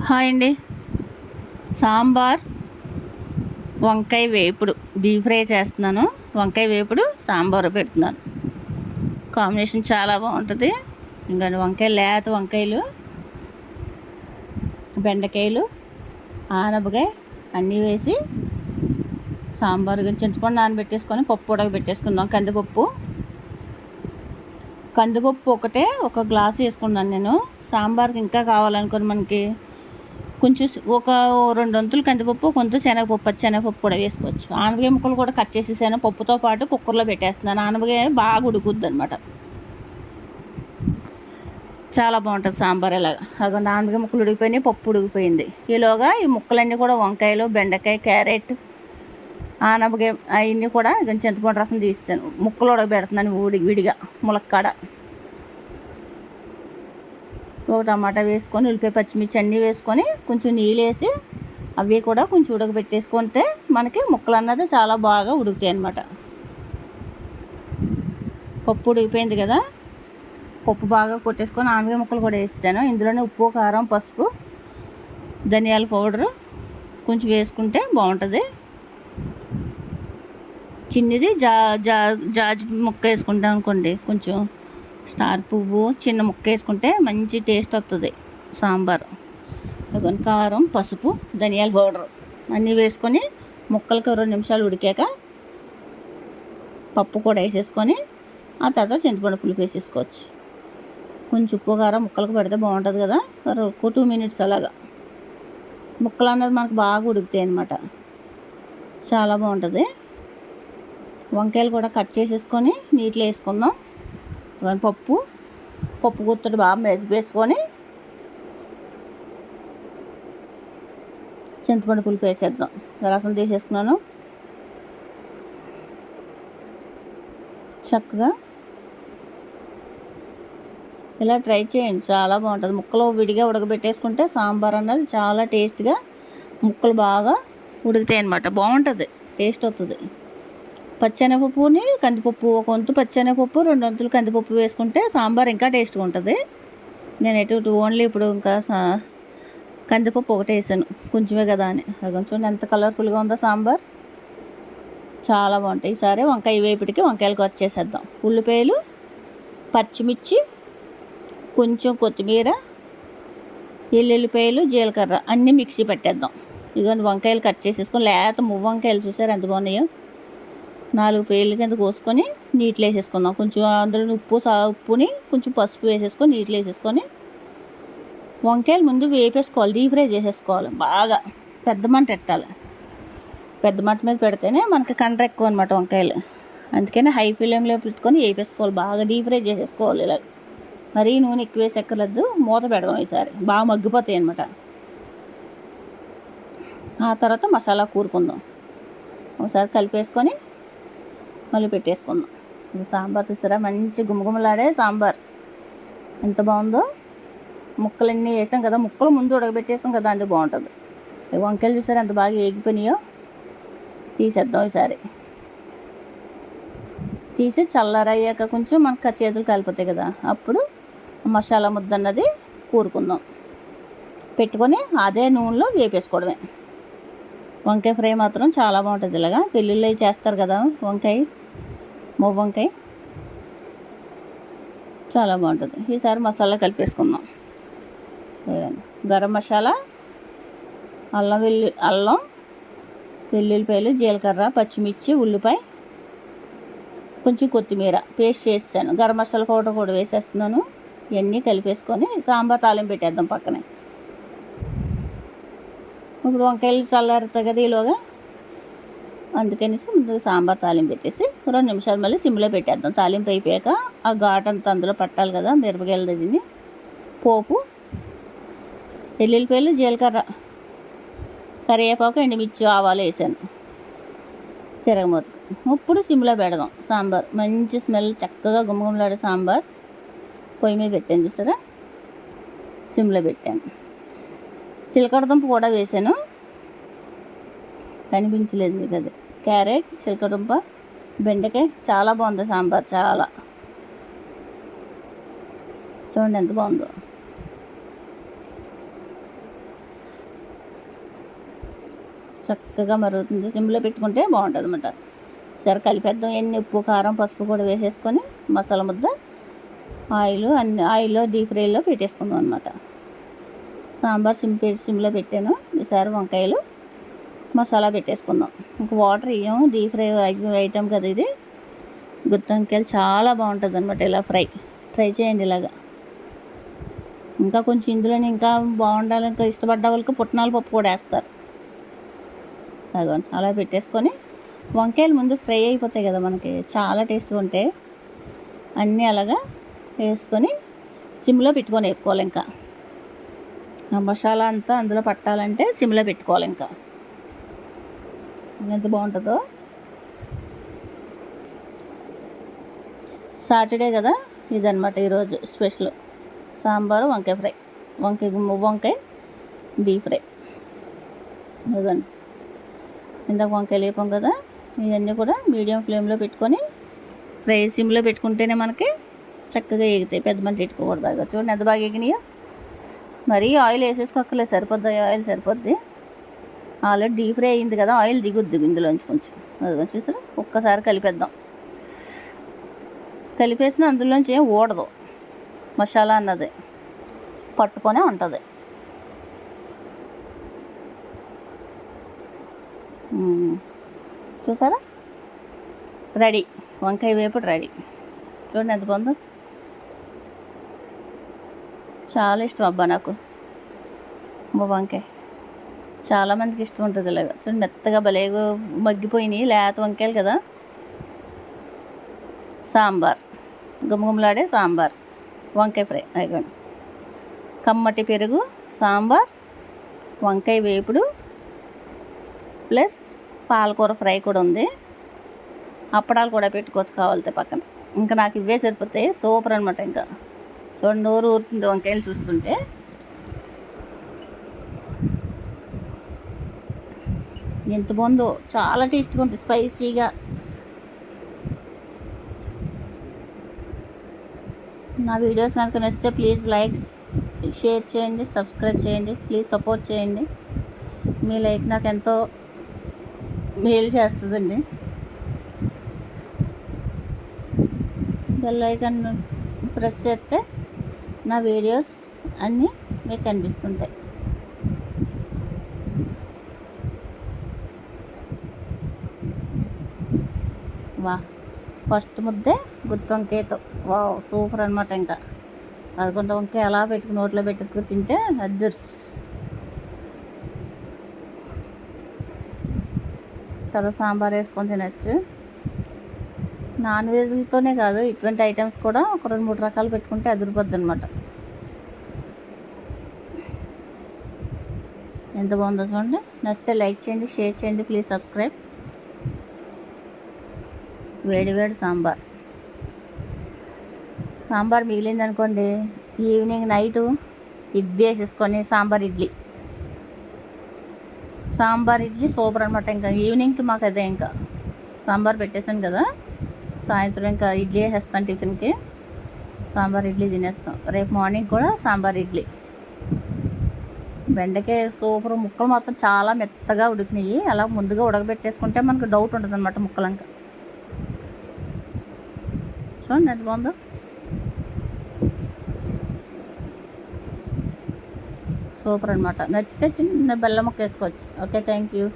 Hi అండి. సాంబార్ వంకాయ వేపుడు. డీప్ ఫ్రై చేస్తున్నాను. వంకాయ వేపుడు సాంబార్ పెడుతున్నాను. కాంబినేషన్ చాలా బాగుంటుంది. ఇంకా వంకాయ లేత వంకాయలు బెండకాయలు ఆనపకాయ అన్నీ వేసి సాంబార్ చింతపండు నానబెట్టేసుకొని పప్పు ఉడకబెట్టేసుకుందాం కందిపప్పు. కందిపప్పు ఒకటే ఒక గ్లాస్ వేసుకున్నాను నేను. సాంబార్కి ఇంకా కావాలనుకోని మనకి కొంచెం ఒక రెండు వంతులు కందిపప్పు కొంత శనగపప్పు పచ్చి శనగపప్పు కూడా వేసుకోవచ్చు. ఆనపకాయ ముక్కలు కూడా కట్ చేసేసాను. పప్పుతో పాటు కుక్కర్లో పెట్టేస్తున్నాను. ఆనపకాయ బాగా ఉడుకుద్ది అనమాట చాలా బాగుంటుంది సాంబార్ ఇలాగా అగో ఆనపకాయ ముక్కలు ఉడికిపోయినాయి పప్పు ఉడికిపోయింది. ఈలోగా ఈ ముక్కలన్నీ కూడా వంకాయలు బెండకాయ క్యారెట్ ఆనపకాయ అవన్నీ కూడా కొంచెం చింతపండు రసం తీసాను ముక్కలు ఉడకబెడుతున్నాను ఊడి విడిగా ములక్కాడ. టమాటా వేసుకొని ఉల్లిపాయ పచ్చిమిర్చి అన్నీ వేసుకొని కొంచెం నీళ్ళు వేసి అవి కూడా కొంచెం ఉడకబెట్టేసుకుంటే మనకి ముక్కలు అన్నది చాలా బాగా ఉడుకుతాయి అన్నమాట. పప్పు ఉడికిపోయింది కదా? పప్పు బాగా కొట్టేసుకొని ఆనపకాయ ముక్కలు కూడా వేసాను ఇందులోనే ఉప్పు కారం పసుపు ధనియాల పౌడరు కొంచెం వేసుకుంటే బాగుంటుంది. చిన్నది జా జా జాజి ముక్క వేసుకుంటాం అనుకోండి కొంచెం స్టార్ పువ్వు చిన్న ముక్క వేసుకుంటే మంచి టేస్ట్ వస్తుంది సాంబార్. కారం పసుపు ధనియాల పౌడర్. అన్నీ వేసుకొని ముక్కలకి రెండు నిమిషాలు ఉడికాక పప్పు కూడా వేసేసుకొని ఆ తర్వాత చింతపండు పులుపు వేసేసుకోవచ్చు. కొంచెం ఉప్పు కారం ముక్కలకు పెడితే బాగుంటుంది కదా. ఒక టూ మినిట్స్ అలాగా. ముక్కలు అన్నది మనకు బాగా ఉడుకుతాయి అన్నమాట. చాలా బాగుంటుంది. వంకాయలు కూడా కట్ చేసేసుకొని నీటిలో వేసుకుందాం. పప్పు పప్పు గుత్తడు బాగా మెదిపేసుకొని చింతపండు పులుపు వేసేద్దాం. రసం తీసేసుకున్నాను. చక్కగా ఇలా ట్రై చేయండి. చాలా బాగుంటుంది. ముక్కలు విడిగా ఉడకబెట్టేసుకుంటే సాంబార్ అన్నది చాలా టేస్ట్గా ముక్కలు బాగా ఉడుకుతాయి అన్నమాట బాగుంటుంది. టేస్ట్ వస్తుంది పచ్చెనగపప్పుని కందిపప్పు ఒక వంతు పచ్చెనగపప్పు రెండు వంతులు కందిపప్పు వేసుకుంటే సాంబార్ ఇంకా టేస్ట్గా ఉంటుంది. నేను ఎటు ఓన్లీ ఇప్పుడు ఇంకా సా- కందిపప్పు ఒకటే వేసాను. కొంచెమే కదా అని. చూడండి కొంచెం ఎంత కలర్ఫుల్గా ఉందో సాంబార్. చాలా బాగుంటాయి. ఈసారి వంకాయ వేపుడికి వంకాయలు కట్ చేసేద్దాం. ఉల్లిపాయలు పచ్చిమిర్చి కొంచెం కొత్తిమీర ఎల్లుల్లిపాయలు జీలకర్ర అన్నీ మిక్సీ పెట్టేద్దాం. ఇదిగోండి వంకాయలు కట్ చేసేసుకొని లేత మువ్వ వంకాయలు చూసారు ఎంత బాగున్నాయో? నాలుగు పేర్ల కింద కోసుకొని నీటిలో వేసేసుకుందాం. కొంచెం అందులో ఉప్పు సా ఉప్పుని కొంచెం పసుపు వేసేసుకొని నీటిలో వేసేసుకొని వంకాయలు ముందు వేపేసుకోవాలి డీప్ ఫ్రై చేసేసుకోవాలి బాగా. పెద్ద మంట పెట్టాలి. పెద్ద మంట మీద పెడితేనే మనకి కండ్ర ఎక్కువ అనమాట వంకాయలు. అందుకని హై ఫ్లేమ్లో పెట్టుకొని వేపేసుకోవాలి బాగా డీప్ ఫ్రై చేసేసుకోవాలి ఇలా. మరీ నూనె ఎక్కువ వేసి ఎక్కర్లేదు మూత పెడదాం ఈసారి. బాగా మగ్గిపోతాయి అనమాట ఆ తర్వాత మసాలా కూరుకుందాం. ఒకసారి కలిపేసుకొని మళ్ళీ పెట్టేసుకుందాం. ఇది సాంబార్ చూసారా? మంచి గుమగుమలాడే సాంబార్. ఎంత బాగుందో? ముక్కలన్నీ వేసాం కదా ముక్కలు ముందు ఉడకబెట్టేసాం కదా అంటే బాగుంటుంది. వంకాయలు చూసారా? ఎంత బాగా ఏగిపోయినాయో? తీసేద్దాం ఈసారి. తీసి చల్లారయ్యాక కొంచెం మనకు చేతులు కాలిపోతాయి కదా అప్పుడు మసాలా ముద్ద అన్నది కూరుకుందాం. పెట్టుకొని అదే నూనెలో వేపేసుకోవడమే. వంకాయ ఫ్రై మాత్రం చాలా బాగుంటుంది ఇలాగా. పెళ్ళిళ్ళు చేస్తారు కదా వంకాయ. మొవ్వ వంకాయ. చాలా బాగుంటుంది. ఈసారి మసాలా కలిపేసుకుందాం. గరం మసాలా అల్లం వెల్లు అల్లం వెల్లుల్లిపాయలు జీలకర్ర పచ్చిమిర్చి ఉల్లిపాయ కొంచెం కొత్తిమీర పేస్ట్ చేసాను గరం మసాలా పౌడర్ కూడా వేసేస్తున్నాను. ఇవన్నీ కలిపేసుకొని సాంబార్ తాలింపు పెట్టేద్దాం పక్కనే. ఇప్పుడు వంకాయలు చల్లారుతాయి కదా ఈలోగా. అందుకనేసి ముందు సాంబార్ తాలింపు పెట్టేసి రెండు నిమిషాలు మళ్ళీ సిమ్లో పెట్టేద్దాం. తాలింపు అయిపోయాక ఆ ఘాట్ అంతా అందులో పట్టాలి కదా మిరపకాయలు తిని పోపు ఎల్లుల్లిపాయలు జీలకర్ర కరివేపాకు ఎండుమిర్చి ఆవాలు వేసాను. తిరగమూత ఇప్పుడు సిమ్లో పెడదాం. సాంబార్ మంచి స్మెల్ చక్కగా గుమగుమలాడే సాంబార్. పొయ్యి మీద పెట్టాను చూసారా? సిమ్లో పెట్టాను. చిలకడ దుంప కూడా వేసాను. కనిపించలేదు మీకు అది క్యారెట్ చిలకడుంప బెండకాయ చాలా బాగుంది సాంబార్ చాలా. చూడండి ఎంత బాగుందో. చక్కగా మరుగుతుంది. సిమ్లో పెట్టుకుంటే బాగుంటుంది అనమాట సరే కలిపేద్దాం. ఎన్ని ఉప్పు కారం పసుపు కూడా వేసేసుకొని మసాలా ముద్ద ఆయిల్ అన్ని ఆయిల్లో డీప్ ఫ్రైలో పెట్టేసుకుందాం అనమాట సాంబార్ సిమ్ పెట్టి సిమ్లో పెట్టాను. ఈసారి వంకాయలు మసాలా పెట్టేసుకుందాం. ఇంకా వాటర్ ఇయ్యం. డీప్ ఫ్రై ఐటమ్ కదా ఇది. గుత్తంకాయలు చాలా బాగుంటుంది అనమాట ఇలా ఫ్రై. ట్రై చేయండి ఇలాగా. ఇంకా కొంచెం ఇందులోనే ఇంకా బాగుండాలి ఇంకా ఇష్టపడ్డ వాళ్ళకి పుట్నాల పప్పు కూడా వేస్తారు. అదిగోండి అలా పెట్టేసుకొని వంకాయలు ముందు ఫ్రై అయిపోతాయి కదా మనకి. చాలా టేస్ట్గా ఉంటాయి. అన్నీ అలాగా వేసుకొని సిమ్లో పెట్టుకొని వేపుకోవాలి ఇంకా. ఆ మసాలా అంతా అందులో పట్టాలంటే సిమ్లో పెట్టుకోవాలి ఇంకా. ఎంత బాగుంటుందో. సాటర్డే కదా ఇదనమాట ఈరోజు స్పెషల్. సాంబారు వంకాయ ఫ్రై. వంకాయ గుమ్మ వంకాయ డీప్ ఫ్రై. అదండి. ఇందాక వంకాయ లేపాం కదా ఇవన్నీ కూడా మీడియం ఫ్లేమ్లో పెట్టుకొని ఫ్రై సిమ్లో పెట్టుకుంటేనే మనకి చక్కగా ఎగుతాయి పెద్ద మంచి పెట్టుకోకూడదు బాగా చూడండి ఎంత బాగా ఎగినాయో మరీ ఆయిల్ వేసేసుకోక్కర్లేదు సరిపోద్ది ఆయిల్ సరిపోద్ది. ఆల్రెడీ డీప్ ఫ్రై అయింది కదా ఆయిల్ దిగుద్ది ఇందులోంచి కొంచెం. అది చూసారా? ఒక్కసారి కలిపేద్దాం. కలిపేసిన అందులోంచి ఏం ఊడదు. మసాలా అన్నది పట్టుకొనే ఉంటుంది. చూసారా? రెడీ. వంకాయ వేపుడు రెడీ. చూడండి ఎంత బాగుందో. చాలా ఇష్టం అబ్బా నాకు. వంకాయ. చాలామందికి ఇష్టం ఉంటుంది ఇలాగ. చూడండి మెత్తగా భలేగా మగ్గిపోయినాయి. లేత వంకాయలు కదా? సాంబార్. గుమగుమలాడే సాంబార్. వంకాయ ఫ్రై. అయిపోయింది కమ్మటి పెరుగు సాంబార్ వంకాయ వేపుడు ప్లస్ పాలకూర ఫ్రై కూడా ఉంది. అప్పడాలు కూడా పెట్టుకోవచ్చు కావాలితే పక్కన. ఇంకా నాకు ఇవే సరిపోతాయి. సూపర్ అనమాట ఇంకా. చూడండి నోరు ఊరుతుంది వంకాయలు చూస్తుంటే. ఎంత బాగుందో. చాలా టేస్ట్గా ఉంది స్పైసీగా. నా వీడియోస్ కనుక నచ్చితే ప్లీజ్ లైక్స్ షేర్ చేయండి సబ్స్క్రైబ్ చేయండి ప్లీజ్ సపోర్ట్ చేయండి. మీ లైక్ నాకు ఎంతో మేలు చేస్తుందండి. బెల్ ఐకాన్ ప్రెస్ చేస్తే నా వీడియోస్ అన్నీ మీకు కనిపిస్తుంటాయి. వా. ఫస్ట్ ముద్దే గుత్తి వంకాయతో వా సూపర్ అనమాట ఇంకా. పదకొండు వంకాయ అలా పెట్టుకుని నోట్లో పెట్టుకు తింటే అద్దర్స్ తర్వాత సాంబార్ వేసుకొని తినచ్చు. నాన్ వెజ్తోనే కాదు ఇటువంటి ఐటమ్స్ కూడా ఒక రెండు మూడు రకాలు పెట్టుకుంటే అదిరిపోద్ది అనమాట ఎంత బాగుందో చూడండి. నచ్చితే లైక్ చేయండి షేర్ చేయండి ప్లీజ్ సబ్స్క్రైబ్. వేడి వేడి సాంబార్. సాంబార్ మిగిలింది అనుకోండి ఈవినింగ్ నైటు ఇడ్లీ వేసేసుకొని సాంబార్ ఇడ్లీ. సాంబార్ ఇడ్లీ సూపర్ అనమాట ఇంకా. ఈవినింగ్కి మాకు అదే ఇంకా. సాంబార్ పెట్టేసాను కదా సాయంత్రం ఇంకా ఇడ్లీ వేసేస్తాను టిఫిన్కి. సాంబార్ ఇడ్లీ తినేస్తాం. రేపు మార్నింగ్ కూడా సాంబార్ ఇడ్లీ. బెండకాయ సూపర్ ముక్కలు మాత్రం చాలా మెత్తగా ఉడికినాయి. అలా ముందుగా ఉడకబెట్టేసుకుంటే మనకు డౌట్ ఉంటుంది అనమాట ముక్కలంకా. చూడండి ఎంత బాగుందో సూపర్ అనమాట నచ్చితే చిన్న బెల్లం ముక్క వేసుకోవచ్చు ఓకే థ్యాంక్ యూ